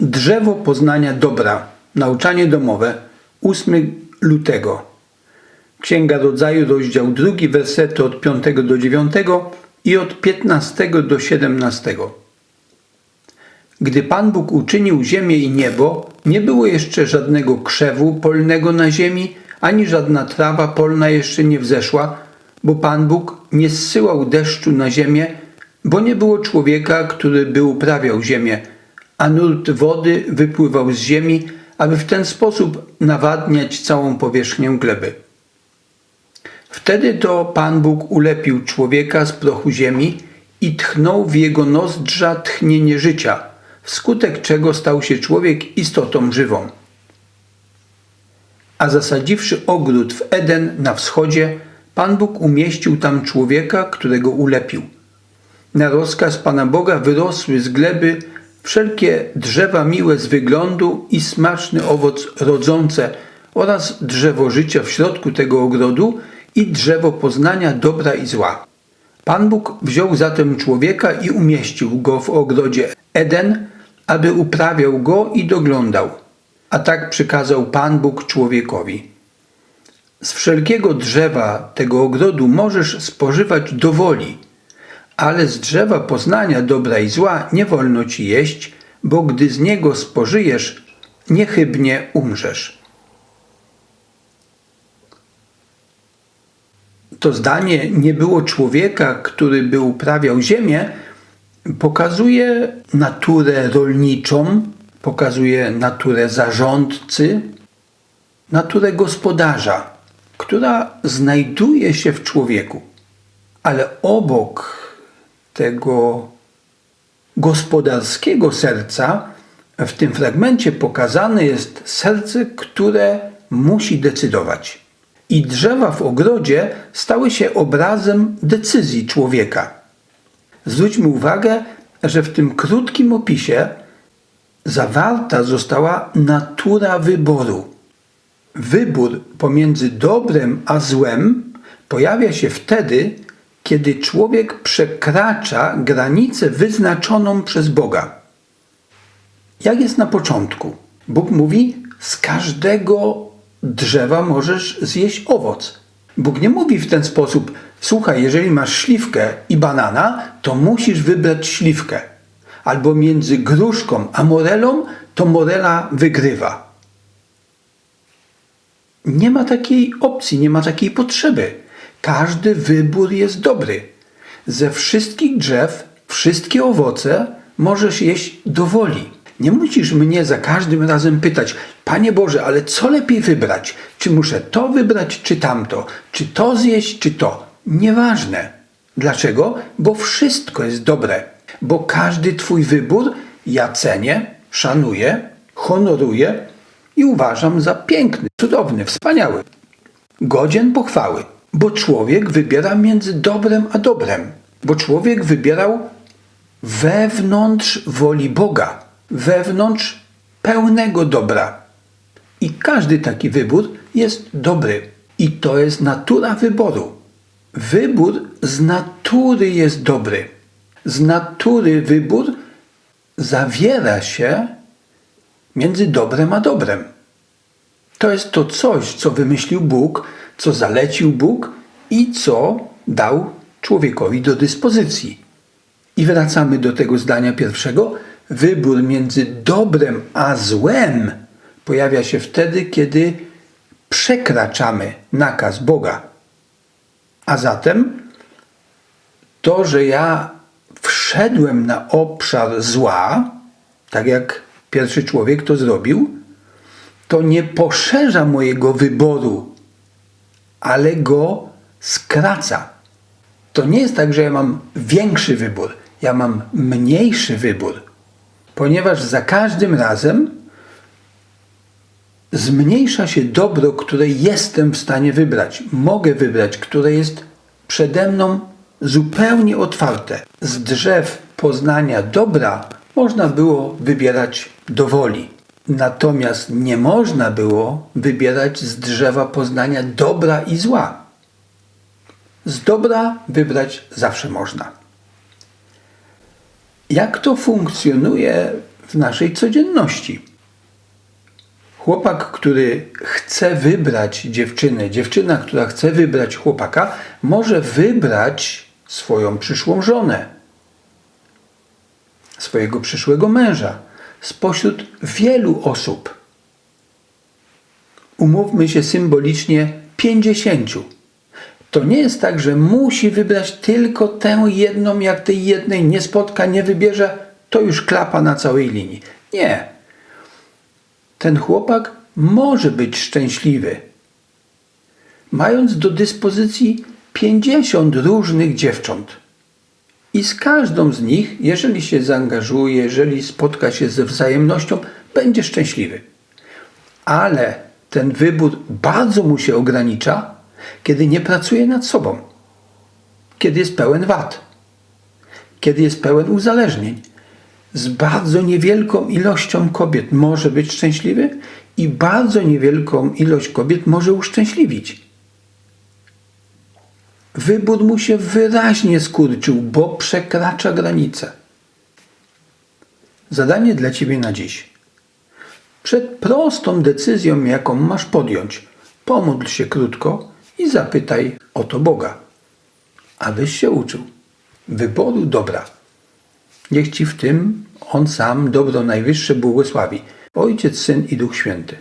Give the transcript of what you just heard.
Drzewo poznania dobra. Nauczanie domowe. 8 lutego. Księga Rodzaju, rozdział 2, wersety od 5 do 9 i od 15 do 17. Gdy Pan Bóg uczynił ziemię i niebo, nie było jeszcze żadnego krzewu polnego na ziemi, ani żadna trawa polna jeszcze nie wzeszła, bo Pan Bóg nie zsyłał deszczu na ziemię, bo nie było człowieka, który by uprawiał ziemię, a nurt wody wypływał z ziemi, aby w ten sposób nawadniać całą powierzchnię gleby. Wtedy to Pan Bóg ulepił człowieka z prochu ziemi i tchnął w jego nozdrza tchnienie życia, wskutek czego stał się człowiek istotą żywą. A zasadziwszy ogród w Eden na wschodzie, Pan Bóg umieścił tam człowieka, którego ulepił. Na rozkaz Pana Boga wyrosły z gleby wszelkie drzewa miłe z wyglądu i smaczny owoc rodzące oraz drzewo życia w środku tego ogrodu i drzewo poznania dobra i zła. Pan Bóg wziął zatem człowieka i umieścił go w ogrodzie Eden, aby uprawiał go i doglądał. A tak przykazał Pan Bóg człowiekowi. Z wszelkiego drzewa tego ogrodu możesz spożywać do woli, ale z drzewa poznania dobra i zła nie wolno ci jeść, bo gdy z niego spożyjesz, niechybnie umrzesz. To zdanie nie było człowieka, który by uprawiał ziemię, pokazuje naturę rolniczą, pokazuje naturę zarządcy, naturę gospodarza, która znajduje się w człowieku. Ale obok tego gospodarskiego serca w tym fragmencie pokazane jest serce, które musi decydować. I drzewa w ogrodzie stały się obrazem decyzji człowieka. Zwróćmy uwagę, że w tym krótkim opisie zawarta została natura wyboru. Wybór pomiędzy dobrem a złem pojawia się wtedy, kiedy człowiek przekracza granicę wyznaczoną przez Boga. Jak jest na początku? Bóg mówi: Z każdego drzewa możesz zjeść owoc. Bóg nie mówi w ten sposób: Słuchaj, jeżeli masz śliwkę i banana, to musisz wybrać śliwkę. Albo między gruszką a morelą, to morela wygrywa. Nie ma takiej opcji, nie ma takiej potrzeby. Każdy wybór jest dobry. Ze wszystkich drzew, wszystkie owoce możesz jeść do woli. Nie musisz mnie za każdym razem pytać, Panie Boże, ale co lepiej wybrać? Czy muszę to wybrać, czy tamto? Czy to zjeść, czy to? Nieważne. Dlaczego? Bo wszystko jest dobre. Bo każdy Twój wybór ja cenię, szanuję, honoruję i uważam za piękny, cudowny, wspaniały. Godzien pochwały, bo człowiek wybiera między dobrem a dobrem. Bo człowiek wybierał wewnątrz woli Boga, wewnątrz pełnego dobra. I każdy taki wybór jest dobry. I to jest natura wyboru. Wybór z natury jest dobry. Z natury wybór zawiera się między dobrem a dobrem. To jest to coś, co wymyślił Bóg, co zalecił Bóg i co dał człowiekowi do dyspozycji. I wracamy do tego zdania pierwszego. Wybór między dobrem a złem pojawia się wtedy, kiedy przekraczamy nakaz Boga. A zatem to, że ja wszedłem na obszar zła, tak jak pierwszy człowiek to zrobił, to nie poszerza mojego wyboru, ale go skraca. To nie jest tak, że ja mam większy wybór, ja mam mniejszy wybór, ponieważ za każdym razem zmniejsza się dobro, które jestem w stanie wybrać. Mogę wybrać, które jest przede mną zupełnie otwarte. Z drzew poznania dobra można było wybierać do woli. Natomiast nie można było wybierać z drzewa poznania dobra i zła. Z dobra wybrać zawsze można. Jak to funkcjonuje w naszej codzienności. Chłopak, który chce wybrać dziewczynę, dziewczyna, która chce wybrać chłopaka, może wybrać swoją przyszłą żonę, swojego przyszłego męża spośród wielu osób. Umówmy się symbolicznie 50. To nie jest tak, że musi wybrać tylko tę jedną, jak tej jednej nie spotka, nie wybierze, to już klapa na całej linii. Nie. Ten chłopak może być szczęśliwy, mając do dyspozycji 50 różnych dziewcząt. I z każdą z nich, jeżeli się zaangażuje, jeżeli spotka się ze wzajemnością, będzie szczęśliwy. Ale ten wybór bardzo mu się ogranicza, kiedy nie pracuje nad sobą, kiedy jest pełen wad, kiedy jest pełen uzależnień. Z bardzo niewielką ilością kobiet może być szczęśliwy i bardzo niewielką ilość kobiet może uszczęśliwić. Wybór mu się wyraźnie skurczył, bo przekracza granice. Zadanie dla ciebie na dziś. Przed prostą decyzją, jaką masz podjąć, pomódl się krótko i zapytaj o to Boga, abyś się uczył wyboru dobra. Niech ci w tym On sam dobro najwyższe błogosławi, Ojciec, Syn i Duch Święty.